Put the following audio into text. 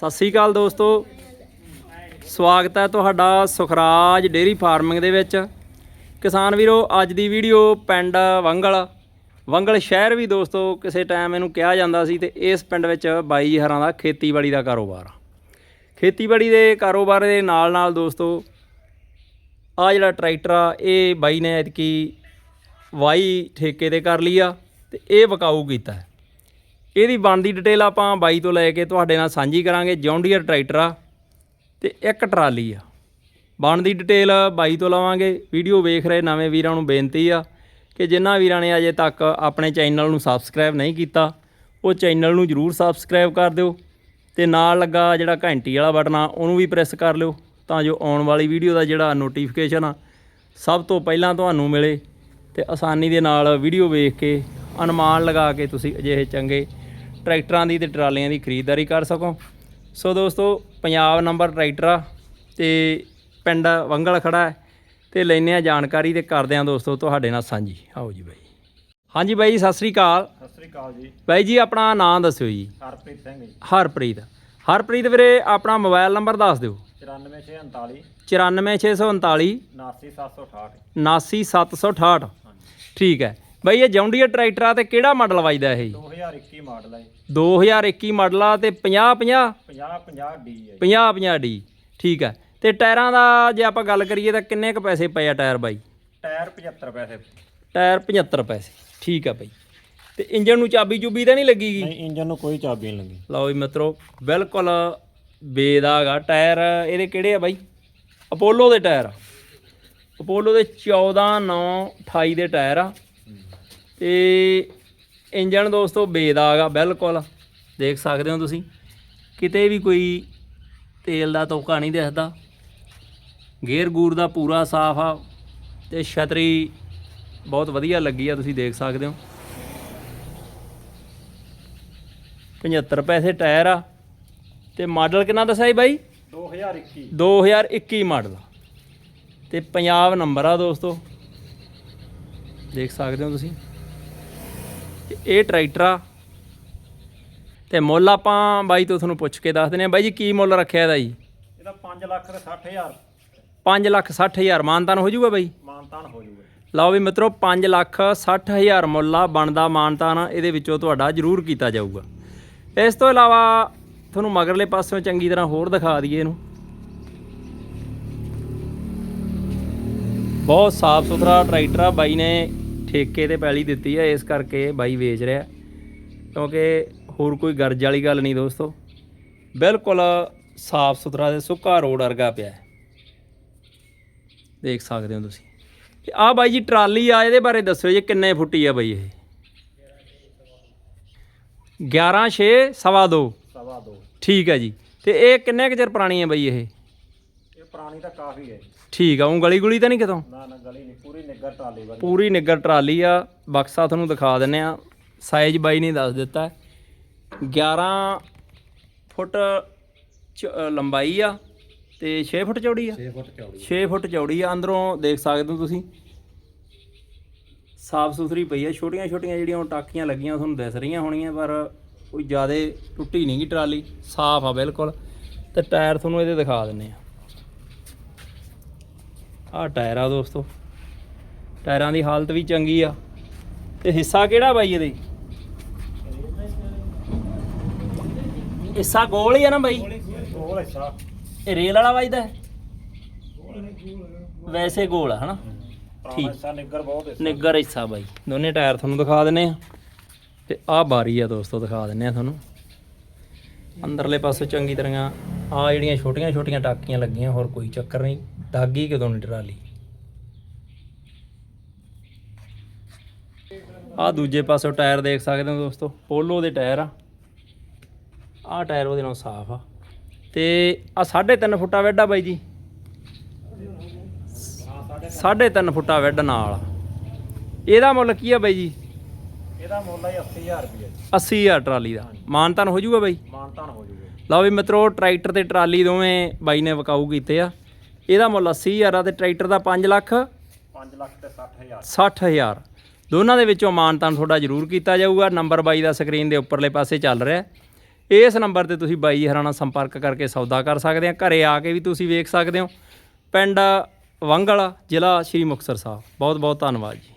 ਸਤਿ ਸ੍ਰੀ ਅਕਾਲ ਦੋਸਤੋ। ਸਵਾਗਤ ਹੈ ਤੁਹਾਡਾ ਸੁਖਰਾਜ ਡੇਰੀ ਫਾਰਮਿੰਗ ਦੇ ਵਿੱਚ। ਕਿਸਾਨ ਵੀਰੋ, ਅੱਜ ਦੀ ਵੀਡੀਓ ਪਿੰਡ ਵੰਗਲ। ਵੰਗਲ ਸ਼ਹਿਰ ਵੀ ਦੋਸਤੋ, ਕਿਸੇ ਟਾਈਮ ਇਹਨੂੰ ਕਿਹਾ ਜਾਂਦਾ ਸੀ ਤੇ ਇਸ ਪਿੰਡ ਵਿੱਚ ਬਾਈ ਹਰਾਂ ਦਾ ਖੇਤੀਬਾੜੀ ਦਾ ਕਾਰੋਬਾਰ ਆ। ਖੇਤੀਬਾੜੀ ਦੇ ਕਾਰੋਬਾਰ ਦੇ ਨਾਲ ਨਾਲ ਦੋਸਤੋ, ਆ ਜਿਹੜਾ ਟਰੈਕਟਰ ਆ, ਇਹ ਬਾਈ ਨੇ ਐਤਕੀ ਵਾਈ ਠੇਕੇ ਤੇ ਕਰ ਲਈ ਆ ਤੇ ਇਹ ਵਿਕਾਊ ਕੀਤਾ ਹੈ। ਇਹਦੀ ਬਣਦੀ ਡਿਟੇਲ ਆਪਾਂ ਬਾਈ ਤੋਂ ਲੈ ਕੇ ਤੁਹਾਡੇ ਨਾਲ ਸਾਂਝੀ ਕਰਾਂਗੇ ਜੌਂਡੀਅਰ ਟਰੈਕਟਰ ਆ ਤੇ ਇੱਕ ਟਰਾਲੀ ਆ। ਬਣਦੀ ਡਿਟੇਲ ਬਾਈ ਤੋਂ ਲਵਾਂਗੇ। ਵੀਡੀਓ ਵੇਖ ਰਹੇ ਨਵੇਂ ਵੀਰਾਂ ਨੂੰ ਬੇਨਤੀ ਆ ਕਿ ਜਿਨ੍ਹਾਂ ਵੀਰਾਂ ਨੇ ਅਜੇ ਤੱਕ ਆਪਣੇ ਚੈਨਲ ਨੂੰ ਸਬਸਕ੍ਰਾਈਬ ਨਹੀਂ ਕੀਤਾ, ਉਹ ਚੈਨਲ ਨੂੰ ਜਰੂਰ ਸਬਸਕ੍ਰਾਈਬ ਕਰ ਦਿਓ ਤੇ ਨਾਲ ਲੱਗਾ ਜਿਹੜਾ ਘੰਟੀ ਵਾਲਾ ਬਟਨ ਆ, ਉਹਨੂੰ ਵੀ ਪ੍ਰੈਸ ਕਰ ਲਿਓ ਤਾਂ ਜੋ ਆਉਣ ਵਾਲੀ ਵੀਡੀਓ ਦਾ ਜਿਹੜਾ ਨੋਟੀਫਿਕੇਸ਼ਨ ਆ ਸਭ ਤੋਂ ਪਹਿਲਾਂ ਤੁਹਾਨੂੰ ਮਿਲੇ ਤੇ ਆਸਾਨੀ ਦੇ ਨਾਲ ਵੀਡੀਓ ਵੇਖ ਕੇ, ਅਨੁਮਾਨ ਲਗਾ ਕੇ ਤੁਸੀਂ ਅਜਿਹੇ ਚੰਗੇ ਟਰੈਕਟਰਾਂ ਦੀ ਤੇ ਟਰਾਲੀਆਂ ਦੀ ਖਰੀਦਦਾਰੀ ਕਰ ਸਕੋ। ਸੋ ਦੋਸਤੋ ਪੰਜਾਬ ਨੰਬਰ ਟਰੈਕਟਰ ਆ ਤੇ ਪਿੰਡ ਵੰਗਲ ਖੜਾ ਹੈ ਤੇ ਲੈਨੇ ਆ ਜਾਣਕਾਰੀ ਤੇ ਕਰਦੇ ਆ ਦੋਸਤੋ ਤੁਹਾਡੇ ਨਾਲ ਸਾਂਝੀ। ਆਓ ਜੀ ਬਾਈ। ਹਾਂਜੀ ਬਾਈ ਸਤਿ ਸ੍ਰੀ ਅਕਾਲ। ਸਤਿ ਸ੍ਰੀ ਅਕਾਲ ਜੀ। ਬਾਈ ਜੀ ਆਪਣਾ ਨਾਮ ਦੱਸਿਓ ਜੀ। ਹਰਪ੍ਰੀਤ ਸਿੰਘ ਜੀ। ਹਰਪ੍ਰੀਤ। ਹਰਪ੍ਰੀਤ ਵੀਰੇ ਆਪਣਾ ਮੋਬਾਈਲ ਨੰਬਰ ਦੱਸ ਦਿਓ। 94639 94639 79768 79768 ਠੀਕ ਹੈ। ਬਾਈ ਇਹ ਜੌਂਡੀਅਰ ਟਰੈਕਟਰ ਆ ਤੇ ਕਿਹੜਾ ਮਾਡਲ ਵੱਜਦਾ ਇਹ? 2021 ਮਾਡਲ ਹੈ 2021 ਮਾਡਲ ਆ ਤੇ 50 50 50 50 ਡੀ ਹੈ 50 50 ਡੀ ਠੀਕ ਹੈ ਤੇ ਟਾਇਰਾਂ ਦਾ ਜੇ ਆਪਾਂ ਗੱਲ ਕਰੀਏ ਤਾਂ ਕਿੰਨੇ ਕ ਪੈਸੇ ਪਏ ਆ ਟਾਇਰ ਬਾਈ? ਟਾਇਰ 75 ਪੈਸੇ। ਟਾਇਰ 75 ਪੈਸੇ ਠੀਕ ਆ ਬਾਈ। ਤੇ ਇੰਜਨ ਨੂੰ ਚਾਬੀ ਚੁਬੀ ਤਾਂ ਨਹੀਂ ਲੱਗੀਗੀ ਨਹੀਂ ਇੰਜਨ ਨੂੰ ਕੋਈ ਚਾਬੀ ਨਹੀਂ ਲੱਗੀ। ਲਓ ਜੀ ਮਿੱਤਰੋ ਬਿਲਕੁਲ ਬੇਦਾਗਾ ਟਾਇਰ। ਇਹਦੇ ਕਿਹੜੇ ਆ ਬਾਈ? ਅਪੋਲੋ ਦੇ ਟਾਇਰ ਆ। ਅਪੋਲੋ ਦੇ 14 9 28 ਦੇ ਟਾਇਰ ਆ। ਤੇ ਇੰਜਨ ਦੋਸਤੋ ਬੇਦਾਗਾ ਬਿਲਕੁਲ। ਦੇਖ ਸਕਦੇ ਹੋ ਤੁਸੀਂ। ਕਿਤੇ ਵੀ ਕੋਈ ਤੇਲ ਦਾ ਤੋਕਾ ਨਹੀਂ ਦਿਖਦਾ ਗੇਅਰ ਗੂਰ ਦਾ ਪੂਰਾ ਸਾਫ਼ ਆ ਤੇ ਛਤਰੀ ਬਹੁਤ ਵਧੀਆ ਲੱਗੀ ਆ ਤੁਸੀਂ ਦੇਖ ਸਕਦੇ ਹੋ। 75 ਪੈਸੇ ਟਾਇਰ ਆ। ਤੇ ਮਾਡਲ ਕਿੰਨਾ ਦੱਸਿਆ ਜੀ ਬਾਈ? 2021 2021 ਮਾਡਲ। ਆ ਤੇ ਪੰਜਾਬ ਨੰਬਰ ਆ ਦੋਸਤੋ। ਦੇਖ ਸਕਦੇ ਹੋ ਤੁਸੀਂ। ਤੇ ਇਹ ਟਰੈਕਟਰ ਆ। ਤੇ ਮੁੱਲ ਆਪਾਂ ਬਾਈ ਤੋਂ ਤੁਹਾਨੂੰ ਪੁੱਛ ਕੇ ਦੱਸ ਦਿੰਦੇ ਆ ਬਾਈ ਜੀ ਕੀ ਮੁੱਲ ਰੱਖਿਆ ਇਹਦਾ ਜੀ? ਇਹਦਾ 5 ਲੱਖ ਤੇ 60000 5 ਲੱਖ 60 ਹਜ਼ਾਰ। ਮਾਨਤਾਨ ਹੋ ਜਾਊਗਾ ਬਾਈ? ਮਾਨਤਾਨ ਹੋ ਜਾਊਗਾ। ਲਓ ਵੀ ਮਿੱਤਰੋ 5 ਲੱਖ 60 ਹਜ਼ਾਰ ਮੁੱਲ ਆ ਬਣਦਾ ਮਾਨਤਾਨ। ਇਹਦੇ ਵਿੱਚੋਂ ਤੁਹਾਡਾ ਜ਼ਰੂਰ ਕੀਤਾ ਜਾਊਗਾ। ਇਸ ਤੋਂ ਇਲਾਵਾ ਤੁਹਾਨੂੰ ਮਗਰਲੇ ਪਾਸਿਓਂ ਚੰਗੀ ਤਰ੍ਹਾਂ ਹੋਰ ਦਿਖਾ ਦਈਏ ਇਹਨੂੰ। ਬਹੁਤ ਸਾਫ਼ ਸੁਥਰਾ ਟਰੈਕਟਰ ਆ। ਬਾਈ ਨੇ ਠੇਕੇ ਤੇ ਪੈਲੀ ਦਿੱਤੀ ਹੈ ਇਸ ਕਰਕੇ ਬਾਈ ਵੇਚ ਰਿਹਾ। ਕਿਉਂਕਿ ਹੋਰ ਕੋਈ ਗਰਜ ਵਾਲੀ ਗੱਲ ਨਹੀਂ ਦੋਸਤੋ। ਬਿਲਕੁਲ ਸਾਫ਼ ਸੁਥਰਾ ਤੇ ਸੁੱਕਾ ਰੋਡ ਵਰਗਾ ਪਿਆ ਦੇਖ ਸਕਦੇ ਹੋ ਤੁਸੀਂ। ਤੇ ਆ ਬਾਈ ਜੀ ਟਰਾਲੀ ਆ ਇਹਦੇ ਬਾਰੇ ਦੱਸਿਓ ਜੀ ਕਿੰਨੇ ਫੁੱਟੀ ਆ ਬਾਈ ਇਹ? 11 6 ਸਵਾ 2 ਸਵਾ ਦੋ। ਠੀਕ ਹੈ ਜੀ। ਤੇ ਇਹ ਕਿੰਨੇ ਕੁ ਚਿਰ ਪੁਰਾਣੀ ਹੈ ਬਾਈ ਇਹ? ਪੁਰਾਣੀ ਤਾਂ ਕਾਫੀ ਹੈ। ਠੀਕ ਆ ਉਹ ਗਲੀ ਗੁਲੀ ਤਾਂ ਨਹੀਂ ਕਿਤੋਂ? ਨਾ ਨਾ ਗਲੀ ਨਹੀਂ ਪੂਰੀ ਨਿੱਗਰ ਟਰਾਲੀ ਵਾਲੀ। ਪੂਰੀ ਨਿੱਗਰ ਟਰਾਲੀ ਆ। ਬਕਸਾ ਤੁਹਾਨੂੰ ਦਿਖਾ ਦਿੰਨੇ ਆ। ਸਾਈਜ਼ ਬਾਈ ਨੇ ਦੱਸ ਦਿੱਤਾ। ਹੈ। 11 ਫੁੱਟ ਲੰਬਾਈ ਆ ਤੇ 6 ਫੁੱਟ ਚੌੜੀ ਆ। 6 ਫੁੱਟ ਚੌੜੀ 6 ਫੁੱਟ ਚੌੜੀ ਆ। ਅੰਦਰੋਂ ਦੇਖ ਸਕਦੇ ਹੋ ਤੁਸੀਂ। ਸਾਫ਼ ਸੁਥਰੀ ਪਈ ਆ। ਛੋਟੀਆਂ ਛੋਟੀਆਂ ਜਿਹੜੀਆਂ ਉਹ ਟਾਕੀਆਂ ਲੱਗੀਆਂ ਤੁਹਾਨੂੰ ਦਿਸ ਰਹੀਆਂ ਹੋਣੀਆਂ ਪਰ ਕੋਈ ਜ਼ਿਆਦਾ ਟੁੱਟੀ ਨਹੀਂ ਗੀ ਟਰਾਲੀ। ਸਾਫ਼ ਆ ਬਿਲਕੁਲ। ਤੇ ਟਾਇਰ ਤੁਹਾਨੂੰ ਇਹਦੇ ਦਿਖਾ ਦਿੰਨੇ ਆ। ਆਹ ਟਾਇਰ ਆ ਦੋਸਤੋ। ਟਾਇਰਾਂ ਦੀ ਹਾਲਤ ਵੀ ਚੰਗੀ ਆ। ਤੇ ਹਿੱਸਾ ਕਿਹੜਾ ਬਾਈ ਇਹਦੇ? ਹਿੱਸਾ ਗੋਲ ਹੀ ਆ ਨਾ ਬਾਈ? ਕੋਲ ਹਿੱਸਾ। ਇਹ ਰੇਲ ਵਾਲਾ ਵੱਜਦਾ ਹੈ? ਵੈਸੇ ਗੋਲ ਆ ਹਨਾ? ਪੁਰਾਣਾ ਹਿੱਸਾ ਨਿੱਗਰ ਬਹੁਤ ਹੈ ਨਿੱਗਰ ਹਿੱਸਾ ਬਾਈ। ਦੋਨੇ ਟਾਇਰ ਤੁਹਾਨੂੰ ਦਿਖਾ ਦਿੰਨੇ ਆ। ਤੇ ਆਹ ਬਾਰੀ ਆ ਦੋਸਤੋ ਦਿਖਾ ਦਿੰਨੇ ਆ ਤੁਹਾਨੂੰ। ਅੰਦਰਲੇ ਪਾਸੇ ਚੰਗੀ ਤਰ੍ਹਾਂ ਆ ਜਿਹੜੀਆਂ ਛੋਟੀਆਂ ਛੋਟੀਆਂ ਟਾਕੀਆਂ ਲੱਗੀਆਂ ਹੋਰ ਕੋਈ ਚੱਕਰ ਨਹੀਂ। ਦਾਗੀ ਕਦੋਂ ਨਹੀਂ ਟਰਾਲੀ? ਆ ਦੂਜੇ ਪਾਸੋਂ ਟਾਇਰ ਦੇਖ ਸਕਦੇ ਹੋ ਦੋਸਤੋ ਪੋਲੋ ਦੇ ਟਾਇਰ ਆ। ਆ ਟਾਇਰ ਉਹਦੇ ਨਾਲ ਸਾਫ਼ ਆ। ਤੇ ਆ 3.5 ਫੁੱਟਾ ਵੈਡਾ ਬਾਈ ਜੀ। 3.5 ਫੁੱਟਾ ਵੈਡ ਨਾਲ। ਇਹਦਾ ਮੁੱਲ ਕੀ ਆ ਬਾਈ ਜੀ? ਇਹਦਾ ਮੁੱਲ ਹੈ 80000 ਰੁਪਏ 80000 ਟਰਾਲੀ ਦਾ। ਮਾਨਤਾਨ ਹੋ ਜਾਊਗਾ ਬਾਈ? ਮਾਨਤਾਨ ਹੋ ਜਾਊਗਾ ਲਓ ਵੀ ਮਿੱਤਰੋ ਟਰੈਕਟਰ ਤੇ ਟਰਾਲੀ ਦੋਵੇਂ ਬਾਈ ਨੇ ਵਿਕਾਊ ਕੀਤੇ ਆ। ਇਹਦਾ ਮੁੱਲ 80000 ਆ ਤੇ ਟਰੈਕਟਰ ਦਾ 5 ਲੱਖ 5 ਲੱਖ ਤੇ 60000 60000 ਦੋਨਾਂ ਦੇ ਵਿੱਚੋਂ ਮਾਨਤਾਨ ਤੁਹਾਡਾ ਜ਼ਰੂਰ ਕੀਤਾ ਜਾਊਗਾ। ਨੰਬਰ ਬਾਈ ਦਾ ਸਕਰੀਨ ਦੇ ਉੱਪਰਲੇ ਪਾਸੇ ਚੱਲ ਰਿਹਾ ਇਸ ਨੰਬਰ ਤੇ ਤੁਸੀਂ ਬਾਈ ਹਰਾਂ ਨਾਲ ਸੰਪਰਕ ਕਰਕੇ ਸੌਦਾ ਕਰ ਸਕਦੇ ਆ। ਘਰੇ ਆ ਕੇ ਵੀ ਤੁਸੀਂ ਵੇਖ ਸਕਦੇ ਹੋ। ਪਿੰਡ ਵੰਗਲ ਜ਼ਿਲ੍ਹਾ ਸ਼੍ਰੀ ਮੁਕਤਸਰ ਸਾਹਿਬ। ਬਹੁਤ ਬਹੁਤ ਧੰਨਵਾਦ ਜੀ।